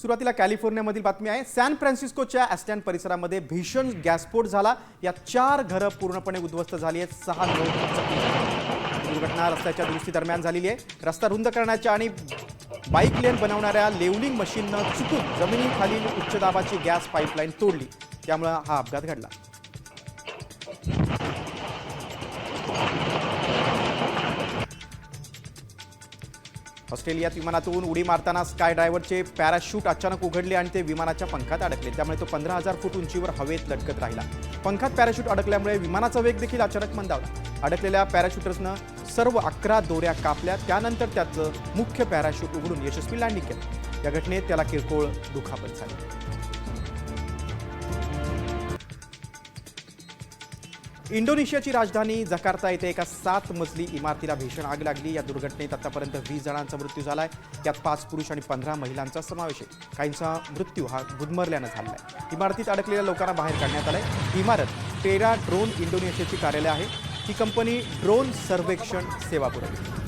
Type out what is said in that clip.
सुरुवातीला कॅलिफोर्नियामधील बातमी आहे. सॅन फ्रान्सिस्कोच्या ॲस्टॅन परिसरामध्ये भीषण गॅसस्फोट झाला. यात चार घरं पूर्णपणे उद्ध्वस्त झाली आहेत. सहा लोक दुर्घटना रस्त्याच्या दुरुस्ती दरम्यान झालेली आहे. रस्ता रुंद करण्याच्या आणि बाईक लेन बनवणाऱ्या लेवलिंग मशीननं चुकून जमिनीखालील उच्च दाबाची गॅस पाईपलाईन तोडली. त्यामुळे हा अपघात घडला. ऑस्ट्रेलियात विमानातून उडी मारताना स्काय ड्रायव्हरचे पॅराशूट अचानक उघडले आणि ते विमानाच्या पंखात अडकले. त्यामुळे तो पंधरा हजार फूट उंचीवर हवेत लटकत राहिला. पंखात पॅराशूट अडकल्यामुळे विमानाचा वेग देखील अचानक मंदावला. अडकलेल्या पॅराशूटर्सनं सर्व अकरा दोऱ्या कापल्या. त्यानंतर त्याचं मुख्य पॅराशूट उघडून यशस्वी लँडिंग केलं. या घटनेत त्याला किरकोळ दुखापत झाली. इंडोनेशियाची राजधानी जकार्ता येथे एका सात मजली इमारतीला भीषण आग लागली. या दुर्घटनेत आतापर्यंत वीस जणांचा मृत्यू झाला आहे यात पाच पुरुष आणि पंधरा महिलांचा समावेश आहे. काहींचा मृत्यू हा गुदमरल्यानं झाला आहे इमारतीत अडकलेल्या लोकांना बाहेर काढण्यात आलं आहे इमारत टेरा ड्रोन इंडोनेशियाची कार्यालय आहे. ही कंपनी ड्रोन सर्वेक्षण सेवा पुरवते.